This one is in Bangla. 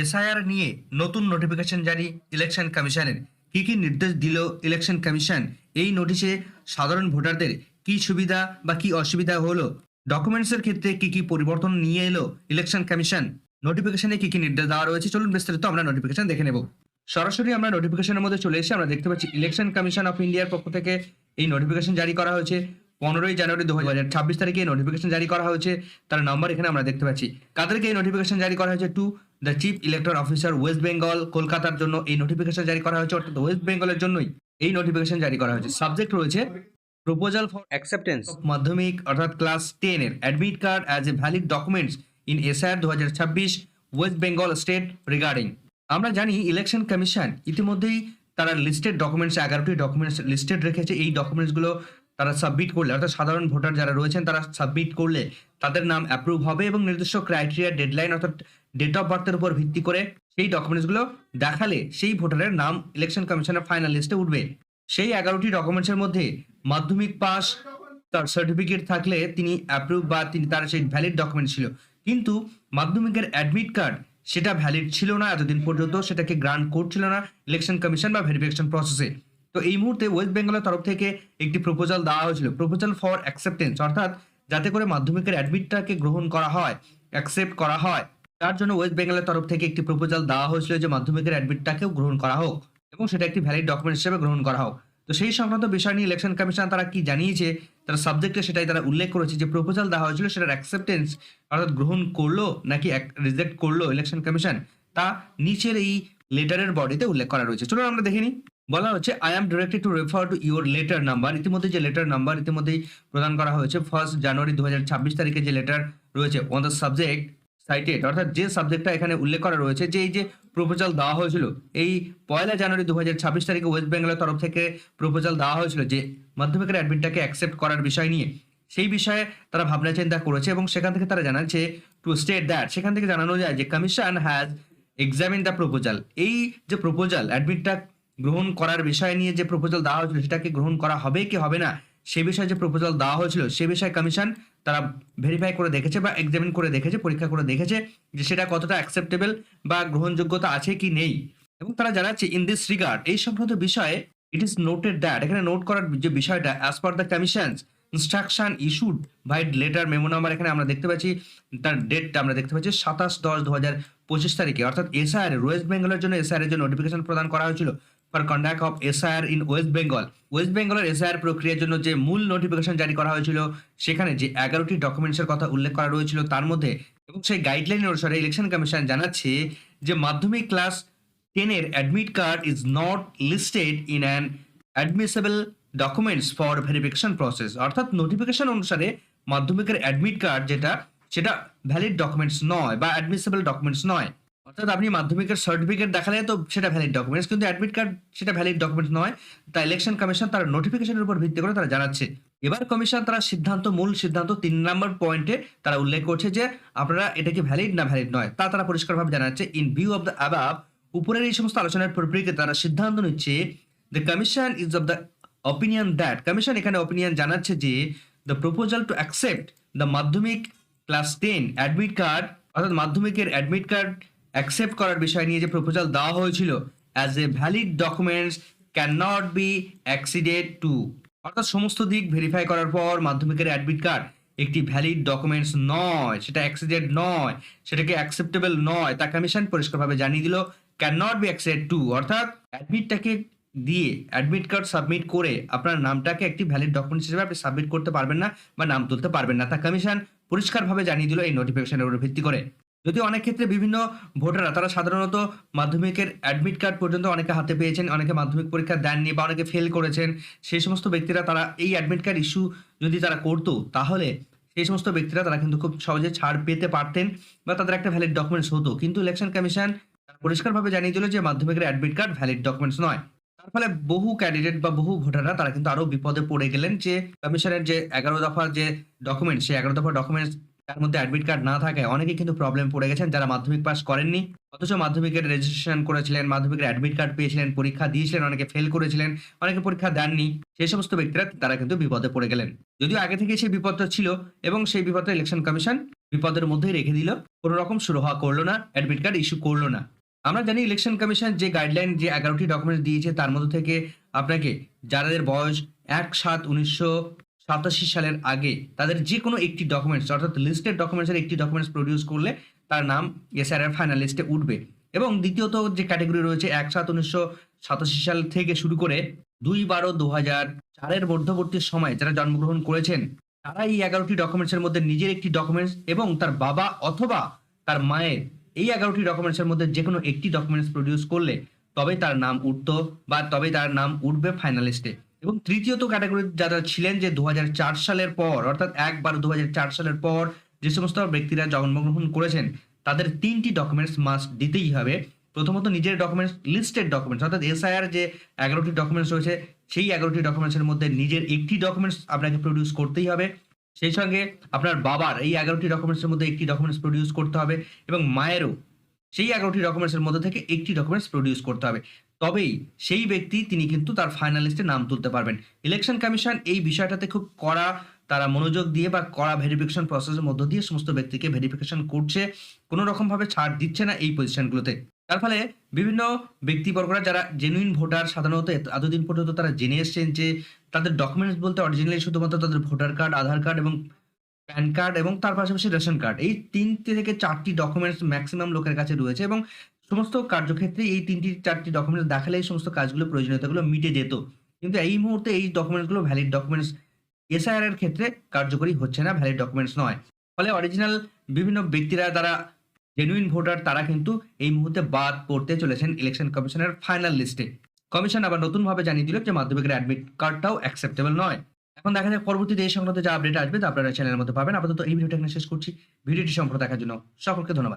এসআইআর নিয়ে নতুন নোটিফিকেশন জারি ইলেকশন কমিশনের কি কি নির্দেশ দিল ইলেকশন কমিশন এই নোটিশে সাধারণ ভোটারদের কি সুবিধা বা কি অসুবিধা হলো? ডকুমেন্টসের ক্ষেত্রে কি কি পরিবর্তন নিয়ে এলো ইলেকশন কমিশন নোটিফিকেশনে কি কি নির্দেশ দেওয়া রয়েছে? চলুন বিস্তারিত আমরা নোটিফিকেশন দেখে নেব। সরাসরি আমরা নোটিফিকেশনের মধ্যে চলে এসে আমরা দেখতে পাচ্ছি ইলেকশন কমিশন অফ ইন্ডিয়ার পক্ষ থেকে এই নোটিফিকেশন জারি করা হয়েছে। পনেরোই জানুয়ারি দু হাজার ছাব্বিশ তারিখে এই নোটিফিকেশন জারি করা হয়েছে। তার নম্বর এখানে আমরা দেখতে পাচ্ছি। কাদেরকে এই নোটিফিকেশন জারি করা হয়েছে? To the chief elector officer West Bengal কলকাতার জন্য এই নোটিফিকেশন জারি করা হয়েছে অর্থাৎ ওয়েস্ট বেঙ্গলের জন্যই এই নোটিফিকেশন জারি করা হয়েছে। সাবজেক্ট রয়েছে প্রপোজাল ফর অ্যাকসেপ্টেন্স মাধ্যমিক অর্থাৎ ক্লাস টেনের admit card as a valid documents in SR দু হাজার ছাব্বিশ ওয়েস্ট বেঙ্গল স্টেট রিগার্ডিং আমরা জানি ইলেকশন কমিশন ইতিমধ্যেই তারা লিস্টেড ডকুমেন্টস এগারোটি ডকুমেন্টস লিস্টেড রেখেছে। এই ডকুমেন্টসগুলো তারা সাবমিট করলে অর্থাৎ সাধারণ ভোটার যারা রয়েছেন তারা সাবমিট করলে তাদের নাম অ্যাপ্রুভ হবে এবং নির্দিষ্ট ক্রাইটেরিয়া ডেডলাইন অর্থাৎ ডেট অফ বার্থের উপর ভিত্তি করে সেই ডকুমেন্টসগুলো দেখালে সেই ভোটারের নাম ইলেকশন কমিশনের ফাইনাল লিস্টে উঠবে। সেই এগারোটি ডকুমেন্টসের মধ্যে মাধ্যমিক পাস, তার সার্টিফিকেট থাকলে তিনি অ্যাপ্রুভ বা তিনি তার সেই ভ্যালিড ডকুমেন্ট ছিল। কিন্তু মাধ্যমিকের অ্যাডমিট কার্ড সেটা ভ্যালিড ছিল না, এতদিন পর্যন্ত সেটাকে গ্রান্ট করছিল না ইলেকশন কমিশন বা ভেরিফিকেশন প্রসেসে তো এই মুহূর্তে ওয়েস্ট বেঙ্গলের তরফ থেকে একটি প্রপোজাল দেওয়া হয়েছিল। প্রপোজাল ফর অ্যাকসেপ্টেন্স অর্থাৎ যাতে করে মাধ্যমিকের অ্যাডমিটটাকে গ্রহণ করা হয় অ্যাকসেপ্ট করা হয়। তার জন্য ওয়েস্ট বেঙ্গলের তরফ থেকে একটি প্রপোজাল দেওয়া হয়েছিল যে মাধ্যমিকের অ্যাডমিটটাকেও গ্রহণ করা হোক এবং সেটা একটি ভ্যালিড ডকুমেন্ট হিসেবে গ্রহণ করা হোক। তো সেই সংক্রান্ত বিষয় নিয়ে ইলেকশন কমিশন তারা কি জানিয়েছে, তারা সাবজেক্টে সেটাই তারা উল্লেখ করেছে যে প্রপোজাল দেওয়া হয়েছিল সেটার অ্যাকসেপ্টেন্স অর্থাৎ গ্রহণ করল নাকি রিজেক্ট করল ইলেকশন কমিশন তা নিচের এই লেটারের বডিতে উল্লেখ করা রয়েছে। চলুন আমরা দেখে নিই। বলা হচ্ছে I am directed to refer to your letter number ইতিমধ্যে যে লেটার নাম্বার ইতিমধ্যেই প্রদান করা হয়েছে ফার্স্ট জানুয়ারি দু হাজার ছাব্বিশ তারিখে যে লেটার রয়েছে অন দ্য সাবজেক্ট সাইটেড অর্থাৎ যে সাবজেক্টটা এখানে উল্লেখ করা রয়েছে, যে এই যে প্রপোজাল দেওয়া হয়েছিল, এই পয়লা জানুয়ারি দু হাজার ছাব্বিশ তারিখে ওয়েস্ট বেঙ্গলের তরফ থেকে প্রপোজাল দেওয়া হয়েছিল যে মাধ্যমিকের অ্যাডমিটটাকে অ্যাকসেপ্ট করার বিষয় নিয়ে, সেই বিষয়ে তারা ভাবনা চিন্তা করেছে এবং সেখান থেকে তারা জানাচ্ছে টু স্টেট দ্যাট সেখান থেকে জানানো যায় যে commission has examine the proposal এই যে প্রপোজাল অ্যাডমিটটা গ্রহণ করার বিষয় নিয়ে যে প্রপোজাল দেওয়া হয়েছিল, সেটাকে গ্রহণ করা হবে কি হবে না, সে বিষয়ে যে প্রপোজাল দেওয়া হয়েছিল, সে বিষয়ে কমিশন তারা ভেরিফাই করে দেখেছে বা এক্সামিন করে দেখেছে, পরীক্ষা করে দেখেছে যে সেটা কতটা অ্যাকসেপ্টেবল বা গ্রহণযোগ্যতা আছে কি নেই। এবং তারা জানাচ্ছে ইন দিস রিগার্ড এই সংক্রান্ত বিষয়ে ইট ইস নোটেড দ্যাট এখানে নোট করার যে বিষয়টা as per the commission's instruction issued by letter memo number এখানে আমরা দেখতে পাচ্ছি, তার ডেটটা আমরা দেখতে পাচ্ছি সাতাশ দশ দু হাজার পঁচিশ তারিখে। অর্থাৎ এসআর ওয়েস্ট বেঙ্গলের জন্য এসআর এর জন্য নোটিফিকেশন প্রদান করা হয়েছিল for conduct of SR in West Bengal West বেঙ্গলের এসআর প্রক্রিয়ার জন্য যে মূল নোটিফিকেশন জারি করা হয়েছিল, সেখানে যে এগারোটি ডকুমেন্টসের কথা উল্লেখ করা রয়েছিল তার মধ্যে এবং সেই গাইডলাইন অনুসারে ইলেকশন কমিশন জানাচ্ছে যে মাধ্যমিক ক্লাস টেনের admit card is not listed in an admissible documents for verification process অর্থাৎ নোটিফিকেশন অনুসারে মাধ্যমিকের অ্যাডমিট কার্ড যেটা, সেটা ভ্যালিড ডকুমেন্টস নয় বা অ্যাডমিসেবল ডকুমেন্টস নয়। অর্থাৎ আপনি মাধ্যমিকের সার্টিফিকেট দেখালে তো সেটা ভ্যালিড ডকুমেন্টস কিন্তু অ্যাডমিট কার্ড সেটা ভ্যালিড ডকুমেন্টস নয়। তা ইলেকশন কমিশন তার নোটিফিকেশনের উপর ভিত্তি করে তারা জানাচ্ছে। এবার কমিশন তারা সিদ্ধান্ত, মূল সিদ্ধান্ত তিন নম্বর পয়েন্টে তারা উল্লেখ করছে যে আপনারা এটা কি ভ্যালিড না ভ্যালিড নয়। তা তারা পরিষ্কারভাবে জানাচ্ছে। In view of the above উপরের এই সমস্ত আলোচনার পরিপ্রেক্ষিতে তারা সিদ্ধান্ত নিচ্ছে the commission is of the opinion that commission এখানে অপিনিয়ন জানাচ্ছে যে the proposal to accept the মাধ্যমিক ক্লাস টেন অ্যাডমিট কার্ড অর্থাৎ মাধ্যমিকের অ্যাডমিট কার্ড অ্যাকসেপ্ট করার বিষয় নিয়ে যে প্রপোজাল দেওয়া হয়েছিল as a valid documents can not be acceded to অর্থাৎ সমস্ত দিক ভেরিফাই করার পর মাধ্যমিকের অ্যাডমিট কার্ড একটি ভ্যালিড ডকুমেন্টস নয়, সেটা অ্যাক্সিডেড নয়, সেটাকে অ্যাকসেপ্টেবল নয়, তা কমিশন পরিষ্কারভাবে জানিয়ে দিল can not be accept to অর্থাৎ অ্যাডমিটটাকে দিয়ে অ্যাডমিট কার্ড সাবমিট করে আপনার নামটাকে একটি ভ্যালিড ডকুমেন্টস হিসেবে আপনি সাবমিট করতে পারবেন না বা নাম তুলতে পারবেন না, তা কমিশন পরিষ্কারভাবে জানিয়ে দিল এই নোটিফিকেশনের উপর ভিত্তি করে। যদিও অনেক ক্ষেত্রে বিভিন্ন ভোটাররা, তারা সাধারণত মাধ্যমিকের অ্যাডমিট কার্ড পর্যন্ত অনেকে হাতে পেয়েছেন, অনেকে মাধ্যমিক পরীক্ষা দেননি বা অনেকে ফেল করেছেন। সেই সমস্ত ব্যক্তিরা তারা এই অ্যাডমিট কার্ড ইস্যু যদি তারা করতো, তাহলে সেই সমস্ত ব্যক্তিরা তারা কিন্তু খুব সহজে ছাড় পেতে পারতেন বা তাদের একটা ভ্যালিড ডকুমেন্টস হতো। কিন্তু ইলেকশন কমিশন পরিষ্কারভাবে জানিয়ে দিল যে মাধ্যমিকের অ্যাডমিট কার্ড ভ্যালিড ডকুমেন্টস নয়। তার ফলে বহু ক্যান্ডিডেট বা বহু ভোটাররা তারা কিন্তু আরও বিপদে পড়ে গেলেন যে কমিশনের যে এগারো দফার যে ডকুমেন্ট সেই এগারো দফার ডকুমেন্টস তার মধ্যে অ্যাডমিট কার্ড না থাকায় অনেকে কিন্তু প্রবলেম পড়ে গেছেন, যারা মাধ্যমিক পাস করেননি। অথচ মাধ্যমিকের রেজিস্ট্রেশন করেছিলেন, মাধ্যমিকের অ্যাডমিট কার্ড পেয়েছিলেন, পরীক্ষা দিয়েছিলেন, অনেকে ফেল করেছিলেন, অনেকে পরীক্ষা দেননি। সেই সমস্ত ব্যক্তিরা তারা কিন্তু বিপদে পড়ে গেলেন। যদিও আগে থেকে সেই বিপদটা ছিল এবং সেই বিপদটা ইলেকশন কমিশন বিপদের মধ্যেই রেখে দিল, কোনো রকম শুরু হওয়া করল না অ্যাডমিট কার্ড ইস্যু করল না। আমরা জানি ইলেকশন কমিশন যে গাইডলাইন যে এগারোটি ডকুমেন্টস দিয়েছে, তার মধ্যে থেকে আপনাকে যাদের বয়স এক সাত উনিশশো সাতাশি সালের আগে তাদের যে কোনো একটি ডকুমেন্টস অর্থাৎ লিস্টেড ডকুমেন্টসের একটি ডকুমেন্টস প্রডিউস করলে তার নাম এসআরআর ফাইনাল লিস্টে উঠবে। এবং দ্বিতীয়ত যে ক্যাটাগরি রয়েছে, এক সাত উনিশশো সাতাশি সাল থেকে শুরু করে দুই বারো দু হাজার চারের মধ্যবর্তী সময় যারা জন্মগ্রহণ করেছেন তারা এই এগারোটি ডকুমেন্টসের মধ্যে নিজের একটি ডকুমেন্টস এবং তার বাবা অথবা তার মায়ের এই এগারোটি ডকুমেন্টসের মধ্যে যে কোনো একটি ডকুমেন্টস প্রডিউস করলে তবে তার নাম উঠতো বা তবেই তার নাম উঠবে ফাইনালিস্টে এবং তৃতীয়ত ক্যাটাগরি যারা ছিলেন যে দু হাজার চার সালের পর, অর্থাৎ এক বারো দু সালের পর যে সমস্ত ব্যক্তিরা জন্মগ্রহণ করেছেন, তাদের তিনটি ডকুমেন্টস মাস্ট দিতেই হবে। প্রথমত নিজের ডকুমেন্টস লিস্টেড ডকুমেন্টস অর্থাৎ এসআইআর যে এগারোটি ডকুমেন্টস রয়েছে, সেই এগারোটি ডকুমেন্টসের মধ্যে নিজের একটি ডকুমেন্টস আপনাকে প্রডিউস করতেই হবে। সেই সঙ্গে আপনার বাবার, এই এগারোটি ডকুমেন্টসের মধ্যে একটি ডকুমেন্টস প্রডিউস করতে হবে এবং মায়েরও সেই এগারোটি ডকুমেন্টসের মধ্যে থেকে একটি ডকুমেন্টস প্রডিউস করতে হবে। তবেই সেই ব্যক্তি তিনি কিন্তু তার ফাইনালিস্টে নাম তুলতে পারবেন। ইলেকশন কমিশন এই বিষয়টাতে খুব কড়া তারা মনোযোগ দিয়ে বা কড়া ভেরিফিকেশন প্রসেসের মধ্য দিয়ে সমস্ত ব্যক্তিকে ভেরিফিকেশন করছে, কোনো রকমভাবে ছাড় দিচ্ছে না এই পজিশনগুলোতে তার ফলে বিভিন্ন ব্যক্তিবর্গরা যারা জেনুইন ভোটার সাধারণত এত- এতদিন পর্যন্ত তারা জেনে এসছেন যে তাদের ডকুমেন্টস বলতে অরিজিনালি শুধুমাত্র তাদের ভোটার কার্ড আধার কার্ড এবং প্যান কার্ড এবং তার পাশাপাশি রেশন কার্ড এই তিনটে থেকে চারটি ডকুমেন্টস ম্যাক্সিমাম লোকের কাছে রয়েছে এবং সমস্ত কার্যক্ষেত্রে এই তিনটি, চারটি ডকুমেন্টস দেখালে এই সমস্ত কাজগুলো, প্রয়োজনীয়তাগুলো মিটে যেত। কিন্তু এই মুহূর্তে এই ডকুমেন্টসগুলো ভ্যালিড ডকুমেন্টস এসআইআর এর ক্ষেত্রে কার্যকরী হচ্ছে না ভ্যালিড ডকুমেন্টস নয়। ফলে অরিজিনাল বিভিন্ন ব্যক্তিরা যারা জেনুইন ভোটার, তারা কিন্তু এই মুহূর্তে বাদ পড়তে চলেছেন ইলেকশন কমিশনের ফাইনাল লিস্টে কমিশন আবার নতুনভাবে জানিয়ে দিল যে মাধ্যমিকের অ্যাডমিট কার্ডটাও অ্যাকসেপ্টেবল নয়। এখন দেখা যাক পরবর্তীতে এই সংক্রান্ত যা আপডেট আসবে তা আপনারা চ্যানেলের মধ্যে পাবেন। আপাতত এই ভিডিওটা এখানে শেষ করছি। ভিডিওটি সম্পূর্ণ দেখার জন্য সকলকে ধন্যবাদ।